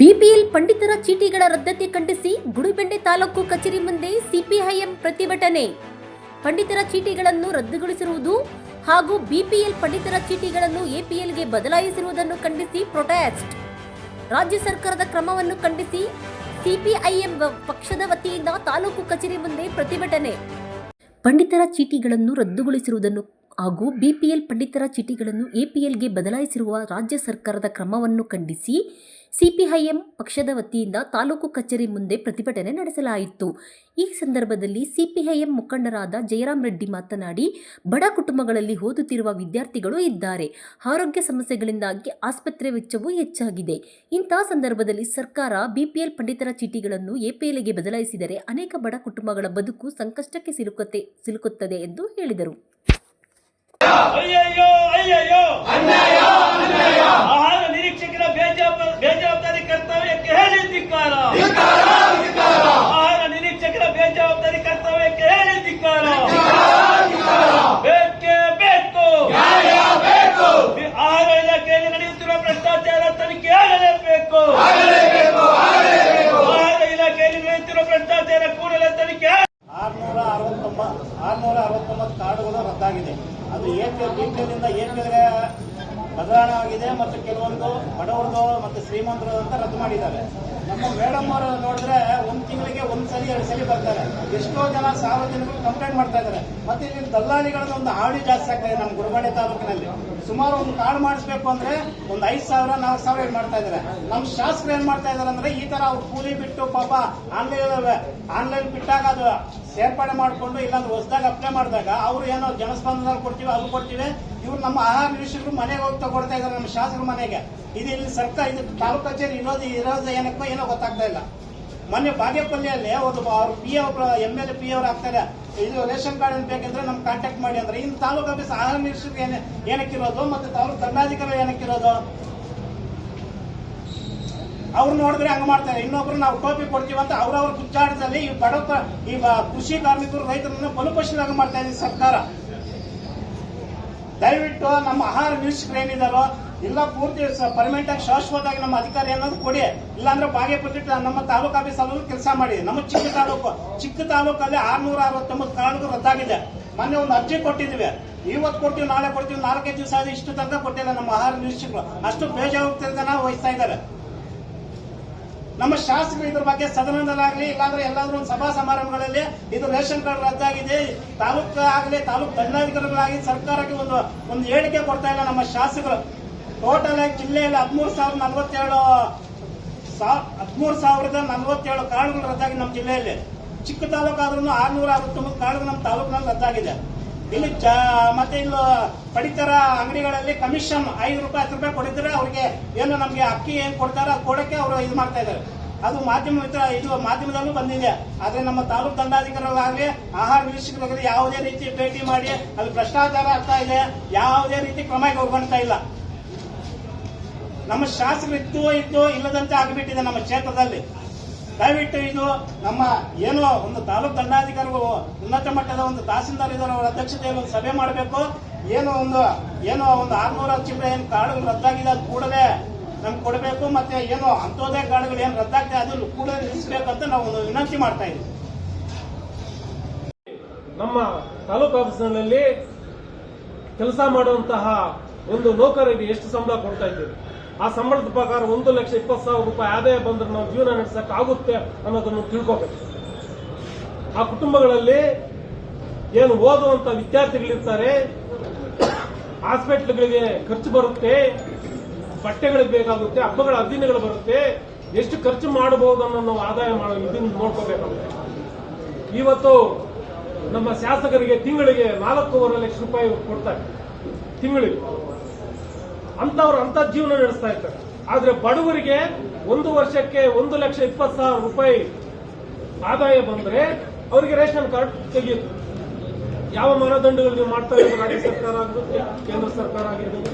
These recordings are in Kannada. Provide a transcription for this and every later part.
ಬಿಪಿಎಲ್ ಪಂಡಿತರ ಚೀಟಿಗಳ ರದ್ದತಿ ಖಂಡಿಸಿ ಗುಡಿಬೆಂಡೆ ತಾಲೂಕು ಕಚೇರಿ ಮುಂದೆ ಸಿಪಿಐಎಂ ಪ್ರತಿಭಟನೆ. ಪಂಡಿತರ ಚೀಟಿಗಳನ್ನು ರದ್ದುಗೊಳಿಸಿರುವುದು ಹಾಗೂ ಬಿಪಿಎಲ್ ಪಂಡಿತರ ಚೀಟಿಗಳನ್ನು ಎಪಿಎಲ್ಗೆ ಬದಲಾಯಿಸಿರುವುದನ್ನು ಖಂಡಿಸಿ ಪ್ರೊಟೆಸ್ಟ್ ರಾಜ್ಯ ಸರ್ಕಾರದ ಕ್ರಮವನ್ನು ಖಂಡಿಸಿ ಸಿಪಿಐಎಂ ಪಕ್ಷದ ವತಿಯಿಂದ ತಾಲೂಕು ಕಚೇರಿ ಮುಂದೆ ಪ್ರತಿಭಟನೆ. ಪಂಡಿತರ ಚೀಟಿಗಳನ್ನು ರದ್ದುಗೊಳಿಸಿರುವುದನ್ನು ಹಾಗೂ ಬಿಪಿಎಲ್ ಪಂಡಿತರ ಚೀಟಿಗಳನ್ನು ಎಪಿಎಲ್ಗೆ ಬದಲಾಯಿಸಿರುವ ರಾಜ್ಯ ಸರ್ಕಾರದ ಕ್ರಮವನ್ನು ಖಂಡಿಸಿ ಸಿಪಿಐಎಂ ಪಕ್ಷದ ವತಿಯಿಂದ ತಾಲೂಕು ಕಚೇರಿ ಮುಂದೆ ಪ್ರತಿಭಟನೆ ನಡೆಸಲಾಯಿತು. ಈ ಸಂದರ್ಭದಲ್ಲಿ ಸಿಪಿಐಎಂ ಮುಖಂಡರಾದ ಜಯರಾಮ್ ರೆಡ್ಡಿ ಮಾತನಾಡಿ, ಬಡ ಕುಟುಂಬಗಳಲ್ಲಿ ಓದುತ್ತಿರುವ ವಿದ್ಯಾರ್ಥಿಗಳು ಇದ್ದಾರೆ. ಆರೋಗ್ಯ ಸಮಸ್ಯೆಗಳಿಂದಾಗಿ ಆಸ್ಪತ್ರೆ ವೆಚ್ಚವೂ ಹೆಚ್ಚಾಗಿದೆ. ಇಂತಹ ಸಂದರ್ಭದಲ್ಲಿ ಸರ್ಕಾರ ಬಿಪಿಎಲ್ ಪಂಡಿತರ ಚೀಟಿಗಳನ್ನು ಎಪಿಎಲ್ಗೆ ಬದಲಾಯಿಸಿದರೆ ಅನೇಕ ಬಡ ಕುಟುಂಬಗಳ ಬದುಕು ಸಂಕಷ್ಟಕ್ಕೆ ಸಿಲುಕುತ್ತೆ, ಸಿಲುಕುತ್ತದೆ ಎಂದು ಹೇಳಿದರು. ನಿರೀಕ್ಷಕರ ಬೇಜಾ ಧಿಕ್ಕಾರ. ಆಹಾರ ನಿರೀಕ್ಷಕರ ಬೇಜವಾಬ್ದಾರಿ ಕರ್ತವ್ಯಕ್ಕೆ ಹೇಳಿ ಧಿಕ್ಕಾರ. ಬೇಕೇ ಬೇಕು. ಆಹಾರ ಇಲಾಖೆಯಲ್ಲಿ ನಡೆಯುತ್ತಿರುವ ಭ್ರಷ್ಟಾಚಾರ ತನಿಖೆ ಆಗಲೇಬೇಕು. ಆಹಾರ ಇಲಾಖೆಯಲ್ಲಿ ನಡೆಯುತ್ತಿರುವ ಭ್ರಷ್ಟಾಚಾರ ಕೂಡಲೇ ತನಿಖೆ ಆರ್ನೂರ ಅರವತ್ತೊಂಬತ್ತು ಆರ್ನೂರ ಅರವತ್ತೊಂಬತ್ತು ಕಾರ್ಡುಗಳು ರದ್ದಾಗಿದೆ. ಅದು ಏಕೆ ಬಿಪಿಎಲ್ನಿಂದ ಏಪಿಎಲ್ಗೆ ಬದಲಾವಣೆ ಆಗಿದೆ ಮತ್ತು ಕೆಲವೊಂದು ಬಡವರದು ಮತ್ತು ಶ್ರೀಮಂತರು ಅಂತ ರದ್ದು ಮಾಡಿದ್ದಾರೆ. ನಮ್ಮ ಮೇಡಮ್ ಅವರು ನೋಡಿದ್ರೆ ಒಂದು ತಿಂಗಳಿಗೆ ಒಂದು ಸಲ, ಎರಡು ಸಲ ಬರ್ತಾರೆ. ಎಷ್ಟೋ ಜನ ಸಾರ್ವಜನಿಕರು ಕಂಪ್ಲೇಂಟ್ ಮಾಡ್ತಾ ಇದ್ದಾರೆ. ಮತ್ತೆ ಇಲ್ಲಿ ದಲ್ಲಾಳಿಗಳನ್ನ ಒಂದು ಹಾವಳಿ ಜಾಸ್ತಿ ಆಗ್ತಾ ನಮ್ಮ ಗುರುಬಾಡೆ ತಾಲೂಕಿನಲ್ಲಿ. ಸುಮಾರು ಒಂದು ಕಾರ್ಡ್ ಮಾಡಿಸ್ಬೇಕು ಅಂದ್ರೆ ಒಂದು ಐದು ಸಾವಿರ, ನಾಲ್ಕು ಸಾವಿರ ಇದು ಮಾಡ್ತಾ ಇದ್ದಾರೆ. ನಮ್ಮ ಶಾಸಕರು ಏನ್ ಮಾಡ್ತಾ ಇದಾರೆ ಅಂದ್ರೆ ಈ ತರ ಅವ್ರು ಕೂಲಿ ಬಿಟ್ಟು ಪಾಪ ಆನ್ಲೈನ್ ಆನ್ಲೈನ್ ಬಿಟ್ಟಾಗ ಅದು ಸೇರ್ಪಡೆ ಮಾಡಿಕೊಂಡು ಇಲ್ಲಾಂದ್ರೆ ಹೊಸದಾಗ ಅಪ್ಲೈ ಮಾಡಿದಾಗ ಅವ್ರು ಏನೋ ಜನಸ್ಪಂದನ ಕೊಡ್ತೀವಿ, ಅದು ಕೊಡ್ತೀವಿ. ಇವ್ರು ನಮ್ಮ ಆಹಾರ ನಿರೀಕ್ಷಕರು ಮನೆಗೆ ಹೋಗಿ ತಗೊಳ್ತಾ ಇದ್ದಾರೆ ನಮ್ಮ ಶಾಸಕರ ಮನೆಗೆ. ಇದು ಇಲ್ಲಿ ಸರ್ಕಾರ, ಇದು ತಾಲೂಕು ಕಚೇರಿ ಇರೋದು ಇರೋದು ಏನಕ್ಕೋ ಏನೋ ಗೊತ್ತಾಗ್ತಾ ಇಲ್ಲ. ಮೊನ್ನೆ ಬಾಗೇಪಲ್ಲಿಯಲ್ಲಿ ಒಂದು ಅವರು ಪಿ ಒಬ್ರು ಎಂ ಎಲ್ ಎ ಪಿ ಅವ್ರು ಆಗ್ತಾರೆ. ಇದು ರೇಷನ್ ಕಾರ್ಡ್ ಬೇಕಂದ್ರೆ ನಮ್ಗೆ ಕಾಂಟ್ಯಾಕ್ಟ್ ಮಾಡಿ ಅಂದ್ರೆ ಇನ್ನು ತಾಲೂಕು ಆಫೀಸ್ ಆಹಾರ ನಿರೀಕ್ಷಕರು ಏನ ಏನಕ್ಕಿರೋದು ಮತ್ತೆ ತಾಲೂಕು ದಂಡಾಧಿಕಾರಿ ಏನಕ್ಕಿರೋದು? ಅವ್ರು ನೋಡಿದ್ರೆ ಹಂಗ ಮಾಡ್ತಾರೆ. ಇನ್ನೊಬ್ರು ನಾವು ಟೋಪಿ ಕೊಡ್ತೀವಿ ಅಂತ ಅವ್ರವ್ರ ಕುಚ್ಚಾಟದಲ್ಲಿ ಈ ಬಡ ಈ ಕೃಷಿ ಕಾರ್ಮಿಕರು, ರೈತರನ್ನ ಬಲುಪಶಿಲಾಗ ಮಾಡ್ತಾ ಇದೆ ಸರ್ಕಾರ. ದಯವಿಟ್ಟು ನಮ್ಮ ಆಹಾರ ನಿರೀಕ್ಷಕರು ಏನಿದಾರೋ ಇಲ್ಲ ಪೂರ್ತಿ ಪರ್ಮನೆಂಟ್ ಆಗಿ ಶಾಶ್ವತವಾಗಿ ನಮ್ಮ ಅಧಿಕಾರಿ ಅನ್ನೋದು ಕೊಡಿ. ಇಲ್ಲಾಂದ್ರೆ ಬಾಗೇಪಲ್ಲಿ ನಮ್ಮ ತಾಲೂಕು ಆಫೀಸ್ ಅಲ್ಲೂ ಕೆಲಸ ಮಾಡಿ. ನಮ್ಮ ಚಿಕ್ಕ ತಾಲೂಕು, ಚಿಕ್ಕ ತಾಲೂಕಲ್ಲಿ ಆರ್ನೂರ ಅರವತ್ತೊಂಬತ್ತು ಕಾರ್ಡ್ಗಳು ರದ್ದಾಗಿದೆ. ಮೊನ್ನೆ ಒಂದು ಅರ್ಜಿ ಕೊಟ್ಟಿದ್ದೀವಿ. ಇವತ್ತು ಕೊಡ್ತೀವಿ, ನಾಳೆ ಕೊಡ್ತೀವಿ, ನಾಲ್ಕೈದು ದಿವಸ ಇಷ್ಟು ತನಕ ಕೊಟ್ಟಿಲ್ಲ ನಮ್ಮ ಆಹಾರ ನಿರೀಕ್ಷಕರು ಅಷ್ಟು ಬೇಜವಾಬ್ದಾರಿತನ ವಹಿಸ್ತಾ ಇದ್ದಾರೆ. ನಮ್ಮ ಶಾಸಕರು ಇದ್ರ ಬಗ್ಗೆ ಸದನದಲ್ಲಾಗಲಿ, ಇಲ್ಲಾಂದ್ರೆ ಎಲ್ಲಾದ್ರೂ ಒಂದು ಸಭಾ ಸಮಾರಂಭಗಳಲ್ಲಿ ಇದು ರೇಷನ್ ಕಾರ್ಡ್ ರದ್ದಾಗಿದೆ, ತಾಲೂಕು ಆಗಲಿ, ತಾಲೂಕು ದಂಡಾಧಿಕಾರಿಗಳಾಗಿ ಸರ್ಕಾರಕ್ಕೆ ಒಂದು ಒಂದು ಹೇಳಿಕೆ ಕೊಡ್ತಾ ಇಲ್ಲ ನಮ್ಮ ಶಾಸಕರು. ಟೋಟಲ್ ಆಗಿ ಜಿಲ್ಲೆಯಲ್ಲಿ ಹದಿಮೂರು ಸಾವಿರದ ನಲವತ್ತೇಳು ಹದಿಮೂರು ಸಾವಿರದ ನಲವತ್ತೇಳು ಕಾರ್ಡ್ಗಳು ರದ್ದಾಗಿದೆ ನಮ್ಮ ಜಿಲ್ಲೆಯಲ್ಲಿ. ಚಿಕ್ಕ ತಾಲೂಕಾದ್ರೂ ಆರುನೂರ ಅರವತ್ತೊಂಬತ್ತು ಕಾರ್ಡ್ಗಳು ನಮ್ಮ ತಾಲೂಕಿನಲ್ಲಿ ರದ್ದಾಗಿದೆ. ಇಲ್ಲಿ ಮತ್ತೆ ಇಲ್ಲಿ ಪಡಿತರ ಅಂಗಡಿಗಳಲ್ಲಿ ಕಮಿಷನ್ ಐದು ರೂಪಾಯಿ, ಹತ್ತು ರೂಪಾಯಿ ಕೊಡಿದ್ರೆ ಅವ್ರಿಗೆ ಏನು ನಮಗೆ ಅಕ್ಕಿ ಏನ್ ಕೊಡ್ತಾರೋ ಅದು ಕೊಡಕ್ಕೆ ಅವರು ಇದು ಮಾಡ್ತಾ ಇದ್ದಾರೆ. ಅದು ಮಾಧ್ಯಮ ಇದು ಮಾಧ್ಯಮದಲ್ಲೂ ಬಂದಿದೆ. ಆದ್ರೆ ನಮ್ಮ ತಾಲೂಕು ದಂಡಾಧಿಕಾರಿಗಳಾಗಲಿ, ಆಹಾರ ನಿರೀಕ್ಷಕರಾಗಲಿ ಯಾವುದೇ ರೀತಿ ಭೇಟಿ ಮಾಡಿ ಅಲ್ಲಿ ಭ್ರಷ್ಟಾಚಾರ ಆಗ್ತಾ ಇದೆ, ಯಾವುದೇ ರೀತಿ ಕ್ರಮ ಕೈಗೊಳ್ತಾ ಇಲ್ಲ. ನಮ್ಮ ಶಾಸಕರು ಇತ್ತು ಇದ್ದು ಇಲ್ಲದಂತೆ ಆಗಿಬಿಟ್ಟಿದೆ ನಮ್ಮ ಕ್ಷೇತ್ರದಲ್ಲಿ. ದಯವಿಟ್ಟು ಇದು ನಮ್ಮ ಏನೋ ಒಂದು ತಾಲೂಕು ದಂಡಾಧಿಕಾರಿಗಳು ಉನ್ನತ ಮಟ್ಟದ ಒಂದು ತಹಸೀಲ್ದಾರ್ ಇದ್ದಾರೆ, ಅವರ ಅಧ್ಯಕ್ಷತೆಯಲ್ಲಿ ಒಂದು ಸಭೆ ಮಾಡಬೇಕು. ಏನೋ ಒಂದು ಏನೋ ಒಂದು ಆರ್ನೂರ ಚಿಲ್ಲರೆ ಏನು ಕಾರ್ಡ್ಗಳು ರದ್ದಾಗಿದೆ ಅದು ಕೂಡಲೇ ನಮ್ಗೆ ಕೊಡಬೇಕು, ಮತ್ತೆ ಏನೋ ಅಂತ್ಯೋದಯ ಕಾರ್ಡ್ಗಳು ಏನು ರದ್ದಾಗ್ತದೆ ಅದು ಕೂಡಲೇ ನಿಲ್ಲಿಸಬೇಕಂತ ನಾವು ಒಂದು ವಿನಂತಿ ಮಾಡ್ತಾ ಇದ್ದೀವಿ. ನಮ್ಮ ತಾಲೂಕು ಆಫೀಸ್ನಲ್ಲಿ ಕೆಲಸ ಮಾಡುವಂತಹ ಒಂದು ನೌಕರರಿಗೆ ಎಷ್ಟು ಸಂಬಳ ಕೊಡ್ತಾ ಇದ್ದೀವಿ ಆ ಸಂಬಳದ ಪ್ರಕಾರ ಒಂದು ಲಕ್ಷ ಇಪ್ಪತ್ತು ಸಾವಿರ ರೂಪಾಯಿ ಆದಾಯ ಬಂದ್ರೆ ನಾವು ಜೀವನ ನಡೆಸಕ್ ಆಗುತ್ತೆ ಅನ್ನೋದನ್ನು ತಿಳ್ಕೋಬೇಕು. ಆ ಕುಟುಂಬಗಳಲ್ಲಿ ಏನು ಓದುವಂತ ವಿದ್ಯಾರ್ಥಿಗಳಿರ್ತಾರೆ, ಹಾಸ್ಪಿಟ್ಲ್ಗಳಿಗೆ ಖರ್ಚು ಬರುತ್ತೆ, ಬಟ್ಟೆಗಳಿಗೆ ಬೇಕಾಗುತ್ತೆ, ಹಬ್ಬಗಳ ಅಧೀನಗಳು ಬರುತ್ತೆ, ಎಷ್ಟು ಖರ್ಚು ಮಾಡಬಹುದು ಅನ್ನೋ ನಾವು ಆದಾಯ ಮಾಡೋ ಇದನ್ನು ನೋಡ್ಕೋಬೇಕಾಗುತ್ತೆ. ಇವತ್ತು ನಮ್ಮ ಶಾಸಕರಿಗೆ ತಿಂಗಳಿಗೆ ನಾಲ್ಕೂವರೆ ಲಕ್ಷ ರೂಪಾಯಿ ಕೊಡ್ತಾರೆ, ತಿಂಗಳಿಗೆ. ಅಂತವ್ರು ಅಂತ ಜೀವನ ನಡೆಸ್ತಾ ಇರ್ತಾರೆ. ಆದ್ರೆ ಬಡವರಿಗೆ ಒಂದು ವರ್ಷಕ್ಕೆ ಒಂದು ಲಕ್ಷ ಇಪ್ಪತ್ತು ಸಾವಿರ ರೂಪಾಯಿ ಆದಾಯ ಬಂದ್ರೆ ಅವರಿಗೆ ರೇಷನ್ ಕಾರ್ಡ್ ತೆಗೆಯುತ್ತೆ. ಯಾವ ಮಾನದಂಡಗಳು ನೀವು ಮಾಡ್ತಾ ಇದ್ದೀರಿ? ರಾಜ್ಯ ಸರ್ಕಾರ ಆಗಿರುತ್ತೆ ಕೇಂದ್ರ ಸರ್ಕಾರ ಆಗಿರ್ಬೋದು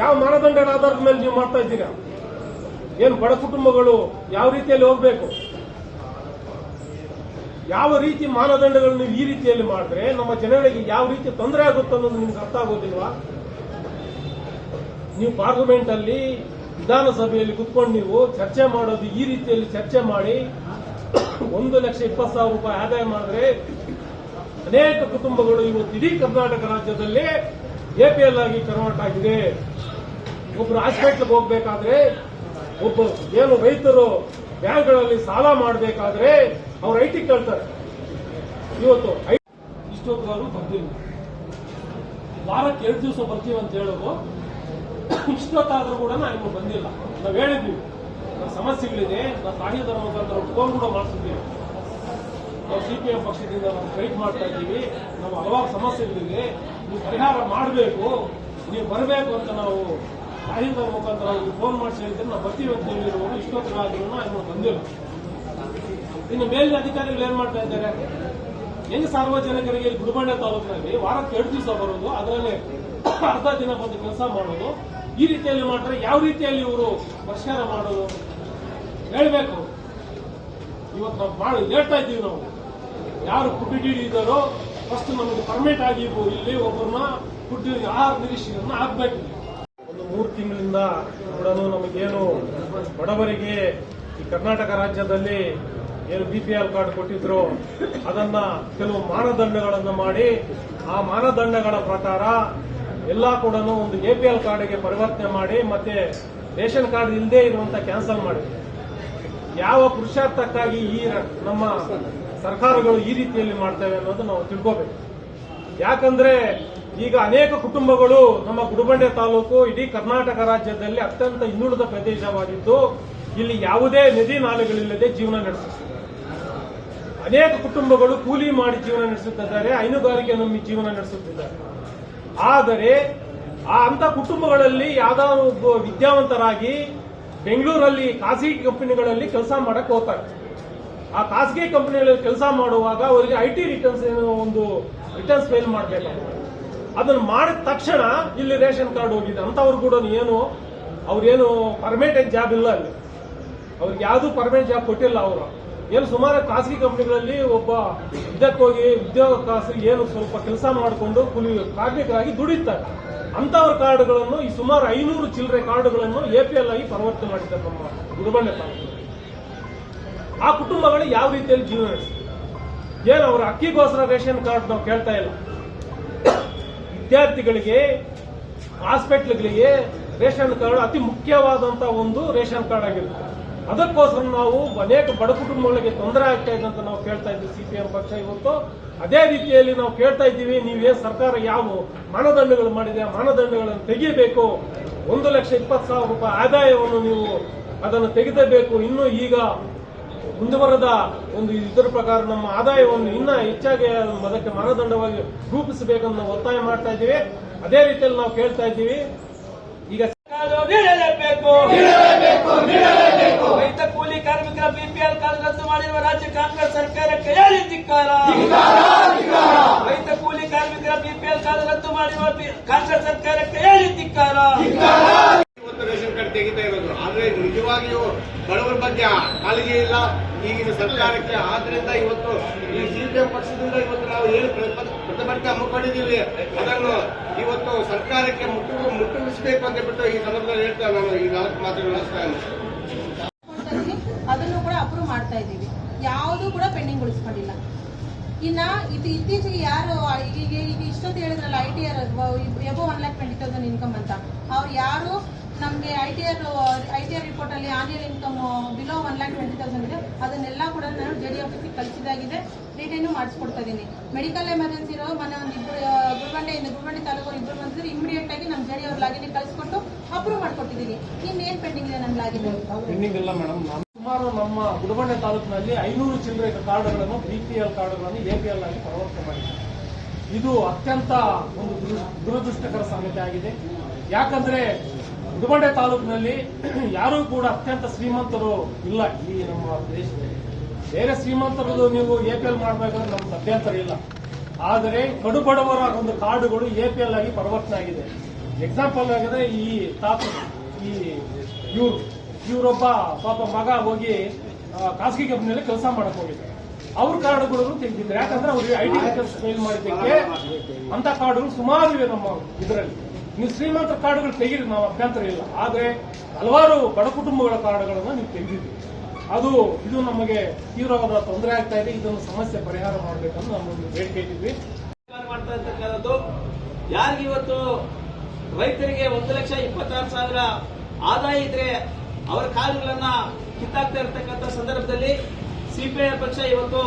ಯಾವ ಮಾನದಂಡದ ಆಧಾರದ ಮೇಲೆ ನೀವು ಮಾಡ್ತಾ ಇದ್ದೀರಾ? ಏನು ಬಡ ಕುಟುಂಬಗಳು ಯಾವ ರೀತಿಯಲ್ಲಿ ಹೋಗ್ಬೇಕು? ಯಾವ ರೀತಿ ಮಾನದಂಡಗಳನ್ನು ನೀವು ಈ ರೀತಿಯಲ್ಲಿ ಮಾಡಿದ್ರೆ ನಮ್ಮ ಜನಗಳಿಗೆ ಯಾವ ರೀತಿ ತೊಂದರೆ ಆಗುತ್ತೆ ಅನ್ನೋದು ನಿಮ್ಗೆ ಅರ್ಥ ಆಗೋದಿಲ್ವಾ? ನೀವು ಪಾರ್ಲಿಮೆಂಟ್ ಅಲ್ಲಿ ವಿಧಾನಸಭೆಯಲ್ಲಿ ಕುತ್ಕೊಂಡು ನೀವು ಚರ್ಚೆ ಮಾಡೋದು ಈ ರೀತಿಯಲ್ಲಿ ಚರ್ಚೆ ಮಾಡಿ ಒಂದು ಲಕ್ಷ ಇಪ್ಪತ್ತು ಸಾವಿರ ರೂಪಾಯಿ ಆದಾಯ ಮಾಡಿದ್ರೆ ಅನೇಕ ಕುಟುಂಬಗಳು ಇವತ್ತು ಇಡೀ ಕರ್ನಾಟಕ ರಾಜ್ಯದಲ್ಲಿ ಎಪಿಎಲ್ ಆಗಿ ಕನ್ವರ್ಟ್ ಆಗಿದೆ. ಒಬ್ರು ಹಾಸ್ಪಿಟ್ಲ್ಗೆ ಹೋಗ್ಬೇಕಾದ್ರೆ ಒಬ್ಬ ಏನು ರೈತರು ಬ್ಯಾಂಕ್ಗಳಲ್ಲಿ ಸಾಲ ಮಾಡಬೇಕಾದ್ರೆ ಅವ್ರು ಐ ಟಿ ಕೇಳ್ತಾರೆ. ಇವತ್ತು ಐ ಅವರು ಬರ್ತೀವಿ ವಾರಕ್ಕೆ ಎರಡು ದಿವಸ ಬರ್ತೀವಿ ಅಂತ ಹೇಳೋದು. ಇಷ್ಟೊತ್ತಾದ್ರೂ ಕೂಡ ನಾವು ಬಂದಿಲ್ಲ. ನಾವು ಹೇಳಿದ್ವಿ ನಮ್ಮ ಸಮಸ್ಯೆಗಳಿದೆ, ನಾವು ಕಾಗಿದರ ಮುಖಾಂತರ ಫೋನ್ ಕೂಡ ಮಾಡಿಸಿದ್ದೀವಿ ನಾವು ಸಿ ಪಿ ಎಂ ಪಕ್ಷದಿಂದ ನಾವು ಫೈಟ್ ಮಾಡ್ತಾ ಇದ್ದೀವಿ. ನಾವು ಹಲವಾರು ಸಮಸ್ಯೆಗಳಿದೆ. ನೀವು ಪರಿಹಾರ ಮಾಡಬೇಕು, ನೀವು ಬರಬೇಕು ಅಂತ ನಾವು ಕಾಗಿದರ ಮುಖಾಂತರ ಅವ್ರಿಗೆ ಫೋನ್ ಮಾಡಿಸಿ ಹೇಳಿದ್ರೆ ನಾವು ಬರ್ತೀವಿ ಅಂತ ಹೇಳಿರುವಾಗ ಇಷ್ಟೊತ್ತಾದ್ರೂ ನಾ ಇನ್ನು ಬಂದಿಲ್ಲ. ಇನ್ನು ಮೇಲಿನ ಅಧಿಕಾರಿಗಳು ಏನ್ ಮಾಡ್ತಾ ಇದ್ದಾರೆ? ಹೆಂಗ್ ಸಾರ್ವಜನಿಕರಿಗೆ ಗುಡಿಬಂಡೆ ತಾಲೂಕಿನಲ್ಲಿ ವಾರಕ್ಕೆ ಎರಡು ದಿವಸ ಬರೋದು, ಅದರಲ್ಲಿ ಅರ್ಧ ದಿನ ಬಂದು ಕೆಲಸ ಮಾಡೋದು ಈ ರೀತಿಯಲ್ಲಿ ಮಾಡಿದ್ರೆ ಯಾವ ರೀತಿಯಲ್ಲಿ ಇವರು ಪರಿಷ್ಕಾರ ಮಾಡೋದು? ಹೇಳ್ಬೇಕು. ಇವತ್ತು ನಾವು ಭಾಳ ಹೇಳ್ತಾ ಇದ್ದೀವಿ ನಾವು. ಯಾರು ಇದ್ದಾರೋ ಫಸ್ಟ್ ನಮಗೆ ಪರ್ಮಿಟ್ ಆಗಿ ಇಲ್ಲಿ ಒಬ್ಬರನ್ನ ಫುಡ್ ಆರು ನಿರೀಕ್ಷೆಯನ್ನ ಹಾಕ್ಬೇಕು. ಒಂದು ಮೂರು ತಿಂಗಳಿಂದ ಕೂಡ ನಮಗೇನು ಬಡವರಿಗೆ ಈ ಕರ್ನಾಟಕ ರಾಜ್ಯದಲ್ಲಿ ಏನು ಬಿ ಪಿ ಎಲ್ ಕಾರ್ಡ್ ಕೊಟ್ಟಿದ್ರು, ಅದನ್ನ ಕೆಲವು ಮಾನದಂಡಗಳನ್ನು ಮಾಡಿ, ಆ ಮಾನದಂಡಗಳ ಪ್ರಕಾರ ಎಲ್ಲ ಕೂಡ ಒಂದು ಎ ಪಿ ಎಲ್ ಕಾರ್ಡ್ಗೆ ಪರಿವರ್ತನೆ ಮಾಡಿ ಮತ್ತೆ ರೇಷನ್ ಕಾರ್ಡ್ ಇಲ್ಲದೆ ಇರುವಂತ ಕ್ಯಾನ್ಸಲ್ ಮಾಡಿದೆ ಯಾವ ಪುರುಷಾರ್ಥಕ್ಕಾಗಿ ಈ ನಮ್ಮ ಸರ್ಕಾರಗಳು ಈ ರೀತಿಯಲ್ಲಿ ಮಾಡ್ತವೆ ಅನ್ನೋದು ನಾವು ತಿಳ್ಕೋಬೇಕು. ಯಾಕಂದ್ರೆ ಈಗ ಅನೇಕ ಕುಟುಂಬಗಳು ನಮ್ಮ ಗುಡುಬಂಡೆ ತಾಲೂಕು, ಇಡೀ ಕರ್ನಾಟಕ ರಾಜ್ಯದಲ್ಲಿ ಅತ್ಯಂತ ಹಿಂದುಳಿದ ಪ್ರದೇಶವಾಗಿದ್ದು, ಇಲ್ಲಿ ಯಾವುದೇ ನದಿ ನಾಲೆಗಳಿಲ್ಲದೆ ಜೀವನ ನಡೆಸುತ್ತಿದೆ. ಅನೇಕ ಕುಟುಂಬಗಳು ಕೂಲಿ ಮಾಡಿ ಜೀವನ ನಡೆಸುತ್ತಿದ್ದಾರೆ ಹೈನುಗಾರಿಕೆ ನಂಬಿ ಜೀವನ ನಡೆಸುತ್ತಿದ್ದಾರೆ. ಆದರೆ ಆ ಅಂತ ಕುಟುಂಬಗಳಲ್ಲಿ ಯಾವ್ದಾದ್ರು ಒಬ್ಬ ವಿದ್ಯಾವಂತರಾಗಿ ಬೆಂಗಳೂರಲ್ಲಿ ಖಾಸಗಿ ಕಂಪನಿಗಳಲ್ಲಿ ಕೆಲಸ ಮಾಡಕ್ ಹೋಗ್ತಾರೆ. ಆ ಖಾಸಗಿ ಕಂಪನಿಗಳಲ್ಲಿ ಕೆಲಸ ಮಾಡುವಾಗ ಅವರಿಗೆ ಐ ಟಿ ರಿಟರ್ನ್ಸ್ ಏನೋ ಒಂದು ರಿಟರ್ನ್ಸ್ ಫೇಲ್ ಮಾಡಬೇಕು ಅದನ್ನ ಮಾಡಿದ ತಕ್ಷಣ ಇಲ್ಲಿ ರೇಷನ್ ಕಾರ್ಡ್ ಹೋಗಿದೆ. ಅಂತವ್ರು ಕೂಡ ಏನು ಅವ್ರೇನು ಪರ್ಮನೆಂಟ್ ಜಾಬ್ ಇಲ್ಲ ಅಲ್ಲಿ. ಅವ್ರಿಗೆ ಯಾವ್ದು ಪರ್ಮನೆಂಟ್ ಜಾಬ್ ಕೊಟ್ಟಿಲ್ಲ ಅವರು. ಏನು ಸುಮಾರು ಖಾಸಗಿ ಕಂಪನಿಗಳಲ್ಲಿ ಒಬ್ಬ ಇದಕ್ಕೆ ಹೋಗಿ ಖಾಸಗಿ ಏನು ಸ್ವಲ್ಪ ಕೆಲಸ ಮಾಡಿಕೊಂಡು ಕೂಲಿ ಕಾರ್ಮಿಕರಾಗಿ ದುಡಿತಾರೆ ಅಂತವ್ರ ಕಾರ್ಡ್ಗಳನ್ನು ಈ ಸುಮಾರು ಐನೂರು ಚಿಲ್ಲರೆ ಕಾರ್ಡ್ಗಳನ್ನು ಎಪಿಎಲ್ ಆಗಿ ಪರಿವರ್ತನೆ ಮಾಡಿದ್ದಾರೆ ನಮ್ಮ ತಾಲೂಕು. ಆ ಕುಟುಂಬಗಳು ಯಾವ ರೀತಿಯಲ್ಲಿ ಜೀವನ ನಡೆಸಿದೆ? ಏನು ಅವರ ಅಕ್ಕಿಗೋಸ್ಕರ ರೇಷನ್ ಕಾರ್ಡ್ ನಾವು ಕೇಳ್ತಾ ಇಲ್ಲ. ವಿದ್ಯಾರ್ಥಿಗಳಿಗೆ, ಹಾಸ್ಪಿಟ್ಲ್ಗಳಿಗೆ ರೇಷನ್ ಕಾರ್ಡ್ ಅತಿ ಮುಖ್ಯವಾದಂತ ಒಂದು ರೇಷನ್ ಕಾರ್ಡ್ ಆಗಿರುತ್ತೆ. ಅದಕ್ಕೋಸ್ಕರ ನಾವು ಅನೇಕ ಬಡ ಕುಟುಂಬಗಳಿಗೆ ತೊಂದರೆ ಆಗ್ತಾ ಇದೆ ಅಂತ ನಾವು ಕೇಳ್ತಾ ಇದ್ದೀವಿ ಸಿಪಿಎಂ ಪಕ್ಷ ಇವತ್ತು. ಅದೇ ರೀತಿಯಲ್ಲಿ ನಾವು ಕೇಳ್ತಾ ಇದ್ದೀವಿ ನೀವೇ ಸರ್ಕಾರ ಯಾವ ಮಾನದಂಡಗಳು ಮಾಡಿದೆ, ಮಾನದಂಡಗಳನ್ನು ತೆಗಿಬೇಕು. ಒಂದು ಲಕ್ಷ ಇಪ್ಪತ್ತು ಸಾವಿರ ರೂಪಾಯಿ ಆದಾಯವನ್ನು ನೀವು ಅದನ್ನು ತೆಗೆದಬೇಕು. ಇನ್ನು ಈಗ ಮುಂದುವರೆದ ಒಂದು ಇದರ ಪ್ರಕಾರ ನಮ್ಮ ಆದಾಯವನ್ನು ಇನ್ನೂ ಹೆಚ್ಚಾಗಿ ಅದಕ್ಕೆ ಮಾನದಂಡವಾಗಿ ರೂಪಿಸಬೇಕಂತ ನಾವು ಒತ್ತಾಯ ಮಾಡ್ತಾ ಇದ್ದೀವಿ. ಅದೇ ರೀತಿಯಲ್ಲಿ ನಾವು ಕೇಳ್ತಾ ಇದ್ದೀವಿ. ಈಗ ಕಾಲು ನೀಡಲೇಬೇಕು ರೈತ ಕೂಲಿ ಕಾರ್ಮಿಕರ ಬಿಪಿಎಲ್ ಕಾರ್ಡ್ ರದ್ದು ಮಾಡಿರುವ ರಾಜ್ಯ ಕಾಂಗ್ರೆಸ್ ಸರ್ಕಾರ ಕೈಯಾಳಿ ಧಿಕ್ಕಾರ. ರೈತ ಕೂಲಿ ಕಾರ್ಮಿಕರ ಬಿಪಿಎಲ್ ಕಾರ್ಡ್ ರದ್ದು ಮಾಡಿರುವ ಕಾಂಗ್ರೆಸ್ ಸರ್ಕಾರ ಕೈಯಾಳಿ ಧಿಕ್ಕಾರ. ಇವತ್ತು ರೇಷನ್ ಕಾರ್ಡ್ ತೆಗಿತಾ ಇರೋದು. ಆದ್ರೆ ನಿಜವಾಗಿಯೂ ಬಡವರ ಬಗ್ಗೆ ಕಾಳಜಿ ಇಲ್ಲ. ಈಗಿನ ಸರ್ಕಾರಕ್ಕೆ ಆದ್ರಿಂದ ಇವತ್ತು ಈ ಸಿಪಿಎಂ ಪಕ್ಷದಿಂದ ಇವತ್ತು ನಾವು ಏನು ಪ್ರತಿ- ಪ್ರತಿಭಟನೆ ಹಮ್ಮಿಕೊಂಡಿದ್ದೀವಿ ಅದನ್ನು ಇವತ್ತು ಸರ್ಕಾರಕ್ಕೆ ಮುಟ್ಟು ಮುಟ್ಟುಗಿಸಬೇಕು ಅಂತ ಬಿಟ್ಟು ಈ ಸಂದರ್ಭದಲ್ಲಿ ಹೇಳ್ತಾ ನಾನು ಈ ನಾಲ್ಕು ಮಾತುಗಳನ್ನ ಕೊಡ್ತಾಯಿದೀವಿ. ಅದನ್ನು ಕೂಡ ಅಪ್ರೂವ್ ಮಾಡ್ತಾ ಇದ್ದೀವಿ ಯಾವುದು ಕೂಡ ಪೆಂಡಿಂಗ್ ಉಳಿಸ್ಕೊಂಡಿಲ್ಲ. ಇನ್ನ ಇದು ಇತ್ತೀಚೆಗೆ ಯಾರು, ಈಗ ಈಗ- ಇಷ್ಟೊತ್ತು ಹೇಳಿದ್ರಲ್ಲ I T R above one lakh twenty thousand income ಅಂತ. ಅವ್ರು ಯಾರು, ನಮಗೆ I T R I T R report ಅಲ್ಲಿ annual income below one lakh twenty thousand ಇದೆ. ಅದನ್ನೆಲ್ಲ ಕೂಡ ನಾನು ಜೆ ಡಿ ಆಫೀಸಿಗೆ ಕಳಿಸಿದಾಗಿದೆ. ರಿಟೈನು ಮಾಡಿಸ್ಕೊಡ್ತಾ ಇದ್ದೀನಿ ಮೆಡಿಕಲ್ ಎಮರ್ಜೆನ್ಸಿ ಇರೋ ಮನೆ ಒಂದು ಇಬ್ಬರು ಗುರುಬಂಡೆಯಿಂದ ಗುರುಬಂಡೆ ತಾಲೂಕು ಇಬ್ಬರು ಬಂದಿದ್ರೆ ಇಮಿಡಿಯೇಟ್ ಆಗಿ ನಮ್ಮ ಜೆ ಡಿ ಅವ್ರ ಲಾಗಿನ್ ಕಳಿಸ್ಕೊಟ್ಟು ಅಪ್ರೂವ್ ಮಾಡ್ಕೊಟ್ಟಿದ್ದೀನಿ ಇನ್ನೇನು ಪೆಂಡಿಂಗ್ ಇದೆ ನನ್ನ ಲಾಗಿನ್? ಸುಮಾರು ನಮ್ಮ ಗುಡಬಂಡೆ ತಾಲೂಕಿನಲ್ಲಿ ಐನೂರು ಚಿಲ್ಲರೆ ಕಾರ್ಡ್ಗಳನ್ನು ಬಿ ಪಿ ಎಲ್ ಕಾರ್ಡ್ಗಳನ್ನು ಎ ಪಿ ಎಲ್ ಆಗಿ ಪರಿವರ್ತನೆ ಮಾಡಿದೆ ಇದು ಅತ್ಯಂತ ಒಂದು ದುರ- ದುರದೃಷ್ಟಕರ ಸಂಗತಿ ಆಗಿದೆ. ಯಾಕಂದ್ರೆ ಗುಡಬಂಡೆ ತಾಲೂಕಿನಲ್ಲಿ ಯಾರೂ ಕೂಡ ಅತ್ಯಂತ ಶ್ರೀಮಂತರು ಇಲ್ಲ ಈ ನಮ್ಮ ದೇಶದಲ್ಲಿ. ಬೇರೆ ಶ್ರೀಮಂತರದ್ದು ನೀವು ಎ ಪಿ ಎಲ್ ಮಾಡಬೇಕಂದ್ರೆ ನಮ್ಗೆ ಅಭ್ಯಂತರ ಇಲ್ಲ. ಆದರೆ ಕಡುಬಡವರ ಒಂದು ಕಾರ್ಡುಗಳು ಎ ಪಿ ಎಲ್ ಆಗಿ ಪರಿವರ್ತನೆ ಆಗಿದೆ. ಎಕ್ಸಾಂಪಲ್ ಆಗಿದ್ರೆ ಈ ತಾಪ ಈ ಇವರು. ಇವರೊಬ್ಬ ಪಾಪ ಮಗ ಹೋಗಿ ಖಾಸಗಿ ಕಂಪ್ನಿಯಲ್ಲಿ ಕೆಲಸ ಮಾಡಕ್ ಹೋಗಿದ್ದಾರೆ ಅವ್ರ ಕಾರ್ಡ್ಗಳನ್ನು ತೆಗೆದಿದ್ದಾರೆ ಯಾಕಂದ್ರೆ ಅವ್ರಿಗೆ ಐ ಟಿ ರಿಟರ್ನ್ಸ್ ಫೇಲ್ ಮಾಡಿದ್ದಕ್ಕೆ ಅಂತ ಕಾರ್ಡ್ಗಳು ಸುಮಾರು ಇವೆ ನಮ್ಮ ಇದರಲ್ಲಿ. ನೀವು ಶ್ರೀಮಂತರ ಕಾರ್ಡ್ಗಳು ತೆಗೀರಿ, ನಾವು ಅಭ್ಯಂತರ ಇಲ್ಲ. ಆದ್ರೆ ಹಲವಾರು ಬಡ ಕುಟುಂಬಗಳ ಕಾರ್ಡ್ಗಳನ್ನು ನೀವು ತೆಗೆದಿದ್ದೀವಿ ಅದು, ಇದು ನಮಗೆ ತೀವ್ರವಾದ ತೊಂದರೆ ಆಗ್ತಾ ಇದೆ. ಇದನ್ನು ಸಮಸ್ಯೆ ಪರಿಹಾರ ಮಾಡಬೇಕಂತ ನಮ್ಮೊಂದು ಬೇಡಿಕೆ ಇಟ್ಟಿದ್ವಿ. ಮಾಡ್ತಾ ಇವತ್ತು ರೈತರಿಗೆ ಒಂದು ಲಕ್ಷ ಇಪ್ಪತ್ತಾರು ಸಾವಿರ ಆದಾಯ ಇದ್ರೆ ಅವರ ಕಾಲುಗಳನ್ನ ಕಿತ್ತಾಕ್ತಾ ಇರತಕ್ಕಂತ ಸಂದರ್ಭದಲ್ಲಿ ಸಿಪಿಐ ಪಕ್ಷ ಇವತ್ತು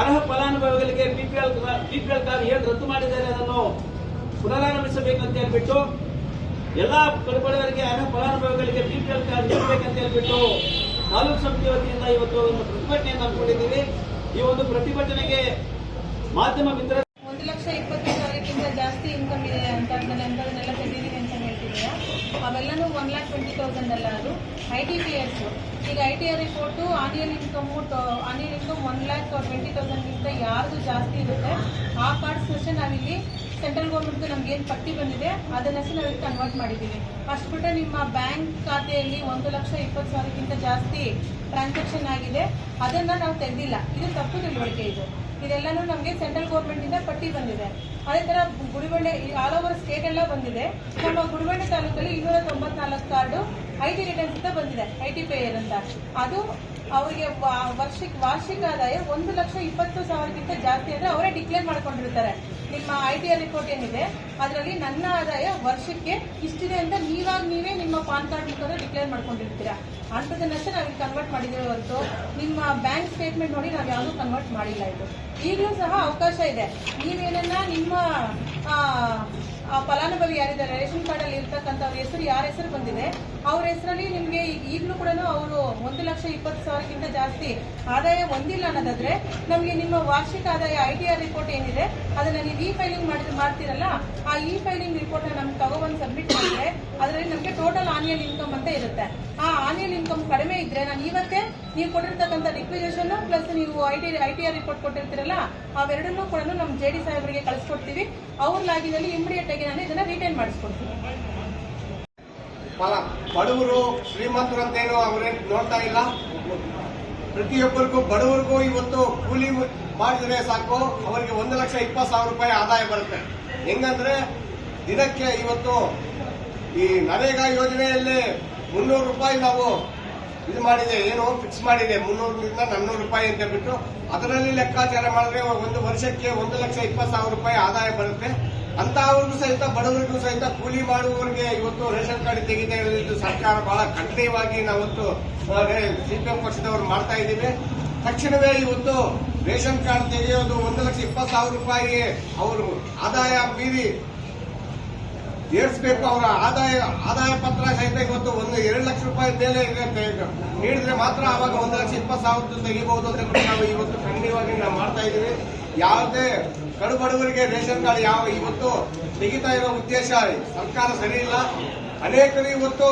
ಅರ್ಹ ಫಲಾನುಭವಿಗಳಿಗೆ ಬಿಪಿಎಲ್ ಬಿಪಿಎಲ್ ಕಾರ್ಡ್ ಏನು ರದ್ದು ಮಾಡಿದ್ದಾರೆ ಅದನ್ನು ಪುನರಾರಂಭಿಸಬೇಕಂತ ಹೇಳ್ಬಿಟ್ಟು ಎಲ್ಲಾ ಕಡುಬಡವರಿಗೆ ಅರ್ಹ ಫಲಾನುಭವಿಗಳಿಗೆ ಬಿಪಿಎಲ್ ಕಾರ್ಡ್ ನೀಡಬೇಕಂತ ಹೇಳ್ಬಿಟ್ಟು ತಾಲೂಕು ಸಮಿತಿ ವತಿಯಿಂದ ಇವತ್ತು ಒಂದು ಪ್ರತಿಭಟನೆಯನ್ನು ಹಮ್ಮಿಕೊಂಡಿದ್ದೀವಿ. ಈ ಒಂದು ಪ್ರತಿಭಟನೆಗೆ ಮಾಧ್ಯಮ ಮಿತ್ರ ಒಂದು ಲಕ್ಷ ಇಪ್ಪತ್ತು ಸಾವಿರಕ್ಕಿಂತ ಜಾಸ್ತಿ ಇನ್ಕಮ್ ಇದೆ ಅಂತ ಅಂದ್ಮೇಲೆ ಅಂಥದನ್ನೆಲ್ಲ ತೆಗೆದಿದ್ದೀನಿ ಅಂತ ಹೇಳ್ತಿದ್ದೀರಾ ಅವೆಲ್ಲನೂ ಒನ್ ಲ್ಯಾಕ್ ಟ್ವೆಂಟಿ ತೌಸಂಡ್ ಅಲ್ಲ ಅದು. ಐ ಟಿ ಪಿ ಎಸ್ ಈಗ I T R report annual income annual income one lakh twenty ತೌಸಂಡ್ಗಿಂತ ಯಾರ್ದು ಜಾಸ್ತಿ ಇರುತ್ತೆ, ಆ ಕಾರ್ಡ್ಸ್ ಅಷ್ಟೇ ನಾವಿಲ್ಲಿ ಸೆಂಟ್ರಲ್ ಗೌರ್ಮೆಂಟ್ದು ನಮ್ಗೆ ಏನು ಪಟ್ಟಿ ಬಂದಿದೆ ಅದನ್ನಷ್ಟೇ ನಾವಿಲ್ಲಿ ಕನ್ವರ್ಟ್ ಮಾಡಿದ್ದೀವಿ. ಫಸ್ಟ್ ಬಿಟ್ಟರೆ ನಿಮ್ಮ ಬ್ಯಾಂಕ್ ಖಾತೆಯಲ್ಲಿ ಒಂದು ಲಕ್ಷ ಇಪ್ಪತ್ತು ಸಾವಿರಕ್ಕಿಂತ ಜಾಸ್ತಿ ಟ್ರಾನ್ಸಾಕ್ಷನ್ ಆಗಿದೆ. ಅದನ್ನು ನಾವು ತೆಗೆದಿಲ್ಲ. ಇದು ತಪ್ಪು ತಿಳುವಳಿಕೆ ಇದು. ಇದೆಲ್ಲನೂ ನಮಗೆ ಸೆಂಟ್ರಲ್ ಗೌರ್ಮೆಂಟಿಂದ ಪಟ್ಟಿ ಬಂದಿದೆ. ಅದೇ ತರ ಗುಡಿಬಂಡೆ ಆಲ್ ಓವರ್ ಸ್ಟೇಟ್ ಎಲ್ಲ ಬಂದಿದೆ. ನಮ್ಮ ಗುಡಿಬಂಡೆ ತಾಲೂಕಲ್ಲಿ ಇನ್ನೂರ ತೊಂಬತ್ನಾಲ್ಕು ಕಾರ್ಡು ಐ ಟಿ ರಿಟರ್ನ್ಸ್ ಅಂತ ಬಂದಿದೆ ಐ ಟಿ ಪೇಯರ್ ಅಂತ ಅದು ಅವರಿಗೆ ವಾರ್ಷಿಕ ವಾರ್ಷಿಕ ಆದಾಯ ಒಂದು ಲಕ್ಷ ಇಪ್ಪತ್ತು ಸಾವಿರಕ್ಕಿಂತ ಜಾಸ್ತಿ ಅಂದರೆ ಅವರೇ ಡಿಕ್ಲೇರ್ ಮಾಡ್ಕೊಂಡಿರ್ತಾರೆ. ನಿಮ್ಮ ಐ ಟಿ ಆರ್ ರಿಪೋರ್ಟ್ ಏನಿದೆ, ಅದರಲ್ಲಿ ನನ್ನ ಆದಾಯ ವರ್ಷಕ್ಕೆ ಇಷ್ಟಿದೆ ಅಂತ ನೀವಾಗಿ ನೀವೇ ನಿಮ್ಮ ಪಾನ್ ಕಾರ್ಡ್ ಮುಖಾಂತರ ಡಿಕ್ಲೇರ್ ಮಾಡ್ಕೊಂಡಿರ್ತೀರಾ? ಅಂಥದನ್ನಷ್ಟೇ ನಾವು ಕನ್ವರ್ಟ್ ಮಾಡಿದ್ದೇವೆ ಹೊರತು ನಿಮ್ಮ ಬ್ಯಾಂಕ್ ಸ್ಟೇಟ್ಮೆಂಟ್ ನೋಡಿ ನಾವು ಯಾವುದೂ ಕನ್ವರ್ಟ್ ಮಾಡಿಲ್ಲ ಇದು. ಈಗಲೂ ಸಹ ಅವಕಾಶ ಇದೆ. ನೀವೇನನ್ನ ನಿಮ್ಮ ಫಲಾನುಭವಿ ಯಾರಿದ್ದಾರೆ, ರೇಷನ್ ಕಾರ್ಡ್ ಅಲ್ಲಿ ಇರ್ತಕ್ಕಂಥವ್ರ ಹೆಸರು ಯಾರ ಹೆಸರು ಬಂದಿದೆ, ಅವ್ರ ಹೆಸರಲ್ಲಿ ನಿಮಗೆ ಈಗಲೂ ಕೂಡ ಅವರು ಒಂದು ಲಕ್ಷ ಇಪ್ಪತ್ತು ಸಾವಿರಕ್ಕಿಂತ ಜಾಸ್ತಿ ಆದಾಯ ಹೊಂದಿಲ್ಲ ಅನ್ನೋದಾದ್ರೆ ನಮಗೆ ನಿಮ್ಮ ವಾರ್ಷಿಕ ಆದಾಯ ಐ ಟಿ ಆರ್ ರಿಪೋರ್ಟ್ ಏನಿದೆ, ಅದನ್ನ ನೀವು ಇ ಫೈಲಿಂಗ್ ಮಾಡಿ ಮಾಡ್ತೀರಲ್ಲ, ಆ ಇ ಫೈಲಿಂಗ್ ರಿಪೋರ್ಟ್ ನಮ್ಗೆ ತಗೊಬಂದು ಸಬ್ಮಿಟ್ ಮಾಡಿದ್ರೆ ಅದರಲ್ಲಿ ನಮಗೆ ಟೋಟಲ್ ಆನಿಯಲ್ ಇನ್ಕಮ್ ಅಂತ ಇರುತ್ತೆ. ಆ ಆನಿಯಲ್ ಇನ್ಕಮ್ ಕಡಿಮೆ ಇದ್ರೆ ನಾನು ಇವತ್ತೇ ನೀವು ಕೊಟ್ಟಿರ್ತಕ್ಕಂಥ ರಿಕ್ವಿಜೇಷನ್ ಪ್ಲಸ್ ನೀವು I T I T R report ಕೊಟ್ಟಿರ್ತೀರಲ್ಲ ಅವೆರಡನ್ನೂ ಕೂಡ ನಮ್ಮ ಜೆ ಡಿ ಸಾಹೇಬರಿಗೆ ಕಳಿಸ್ಕೊಡ್ತೀವಿ. ಅವ್ರ ಲಾಗಿನಲ್ಲಿ ಇಮಿಡಿಯೇಟ್ ಆಗಿ ನಾನು ಇದನ್ನ ರಿಟೈನ್ ಮಾಡಿಸ್ಕೊಡ್ತೀನಿ. ಬಡವರು ಶ್ರೀಮಂತರು ಅಂತೇನು ಅವ್ರೇನ್ ನೋಡ್ತಾ ಇಲ್ಲ? ಪ್ರತಿಯೊಬ್ಬರಿಗೂ ಬಡವರಿಗೂ ಇವತ್ತು ಕೂಲಿ ಮಾಡಿದ್ರೆ ಸಾಕು. ಅವರಿಗೆ ಒಂದು ಲಕ್ಷ ಇಪ್ಪತ್ತು ಸಾವಿರ ರೂಪಾಯಿ ಆದಾಯ ಬರುತ್ತೆ. ಹೆಂಗಂದ್ರೆ ದಿನಕ್ಕೆ ಇವತ್ತು ಈ ನರೇಗಾ ಯೋಜನೆಯಲ್ಲಿ ಮುನ್ನೂರು ರೂಪಾಯಿ ನಾವು ಇದು ಮಾಡಿದೆ, ಏನು ಫಿಕ್ಸ್ ಮಾಡಿದೆ ಮುನ್ನೂರರಿಂದ ನಾನ್ನೂರು ರೂಪಾಯಿ ಅಂತ ಬಿಟ್ಟು ಅದರಲ್ಲಿ ಲೆಕ್ಕಾಚಾರ ಮಾಡಿದ್ರೆ ಒಂದು ವರ್ಷಕ್ಕೆ ಒಂದು ಲಕ್ಷ ಇಪ್ಪತ್ತು ಸಾವಿರ ರೂಪಾಯಿ ಆದಾಯ ಬರುತ್ತೆ. ಅಂತಹವ್ರಿಗೂ ಸಹಿತ, ಬಡವರಿಗೂ ಸಹಿತ ಕೂಲಿ ಮಾಡುವವರಿಗೆ ಇವತ್ತು ರೇಷನ್ ಕಾರ್ಡ್ ತೆಗೆದೇ ಸರ್ಕಾರ ಬಹಳ ಖಂಡಿತವಾಗಿ ನಾವತ್ತು ಸಿಪಿಎಂ ಪಕ್ಷದವರು ಮಾಡ್ತಾ ಇದ್ದೀವಿ. ತಕ್ಷಣವೇ ಇವತ್ತು ರೇಷನ್ ಕಾರ್ಡ್ ತೆಗೆಯೋದು ಒಂದು ಲಕ್ಷ ಇಪ್ಪತ್ತು ಸಾವಿರ ರೂಪಾಯಿ ಅವರು ಆದಾಯ ಮೀರಿ ಏರ್ಸ್ಬೇಕು ಅವರ ಆದಾಯ ಆದಾಯ ಪತ್ರ ಸಹಿತ ಇವತ್ತು ಒಂದು ಎರಡು ಲಕ್ಷ ರೂಪಾಯಿ ಮೇಲೆ ನೀಡಿದ್ರೆ ಮಾತ್ರ ಅವಾಗ ಒಂದು ಲಕ್ಷ ಇಪ್ಪತ್ತು ಸಾವಿರ ತೆಗಿಬಹುದು ಅಂತ ಕೂಡ ನಾವು ಇವತ್ತು ಖಂಡಿತವಾಗಿ ನಾವು ಮಾಡ್ತಾ ಇದ್ದೀವಿ. ಯಾವುದೇ ಕಡು ಬಡವರಿಗೆ ರೇಷನ್ ಕಾರ್ಡ್ ಯಾವ ಇವತ್ತು ತೆಗಿತಾ ಇರೋ ಉದ್ದೇಶ ಸರ್ಕಾರ ಸರಿ ಇಲ್ಲ. ಅನೇಕರು ಇವತ್ತು